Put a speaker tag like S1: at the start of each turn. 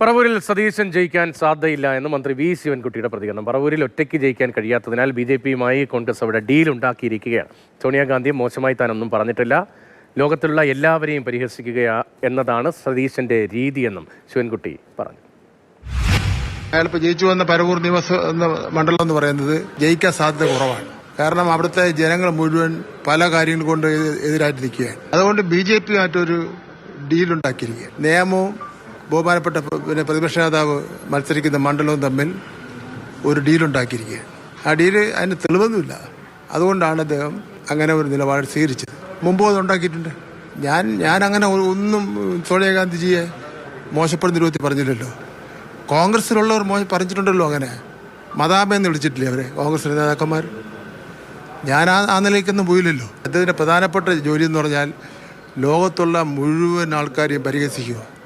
S1: പറവൂരിൽ സതീശൻ ജയിക്കാൻ സാധ്യതയില്ല എന്ന് മന്ത്രി വി ശിവൻകുട്ടിയുടെ പ്രതികരണം. പറവൂരിൽ ഒറ്റയ്ക്ക് ജയിക്കാൻ കഴിയാത്തതിനാൽ ബി ജെ പിയുമായി കോൺഗ്രസ് അവിടെ ഡീൽ ഉണ്ടാക്കിയിരിക്കുകയാണ്. സോണിയാഗാന്ധി മോശമായി താനൊന്നും പറഞ്ഞിട്ടില്ല. ലോകത്തിലുള്ള എല്ലാവരെയും പരിഹസിക്കുക എന്നതാണ് സതീശന്റെ രീതിയെന്നും ശിവൻകുട്ടി പറഞ്ഞു.
S2: അയാളിപ്പോൾ ജയിച്ചു വന്ന പരവൂർ എന്ന മണ്ഡലം എന്ന് പറയുന്നത് ജയിക്കാൻ സാധ്യത കുറവാണ്. കാരണം അവിടുത്തെ ജനങ്ങൾ മുഴുവൻ പല കാര്യങ്ങൾ കൊണ്ട് എതിരായിട്ടിരിക്കുകയാണ്. അതുകൊണ്ട് ബി ജെ പിയുമായിട്ടൊരു ഡീലുണ്ടാക്കിയിരിക്കുക നിയമവും ബഹുമാനപ്പെട്ട പിന്നെ പ്രതിപക്ഷ നേതാവ് മത്സരിക്കുന്ന മണ്ഡലവും തമ്മിൽ ഒരു ഡീലുണ്ടാക്കിയിരിക്കുക ആ ഡീൽ അതിന് തെളിവൊന്നുമില്ല. അതുകൊണ്ടാണ് അദ്ദേഹം അങ്ങനെ ഒരു നിലപാട് സ്വീകരിച്ചത്. മുമ്പ് അത് ഉണ്ടാക്കിയിട്ടുണ്ട്. ഞാൻ ഞാൻ അങ്ങനെ ഒന്നും ഒന്നും സോണിയാഗാന്ധിജിയെ മോശപ്പെടുന്ന രൂപത്തിൽ പറഞ്ഞില്ലല്ലോ. കോൺഗ്രസിലുള്ളവർ മോ പറഞ്ഞിട്ടുണ്ടല്ലോ അങ്ങനെ. മതാമെന്ന് വിളിച്ചിട്ടില്ലേ അവരെ? കോൺഗ്രസ് നേതാക്കന്മാർ. ഞാൻ ആ ആ നിലയ്ക്കൊന്നും പോയില്ലല്ലോ. അദ്ദേഹത്തിന്റെ പ്രധാനപ്പെട്ട ജോലി എന്ന് പറഞ്ഞാൽ ലോകത്തുള്ള മുഴുവൻ ആൾക്കാരെയും പരിഹസിക്കുക.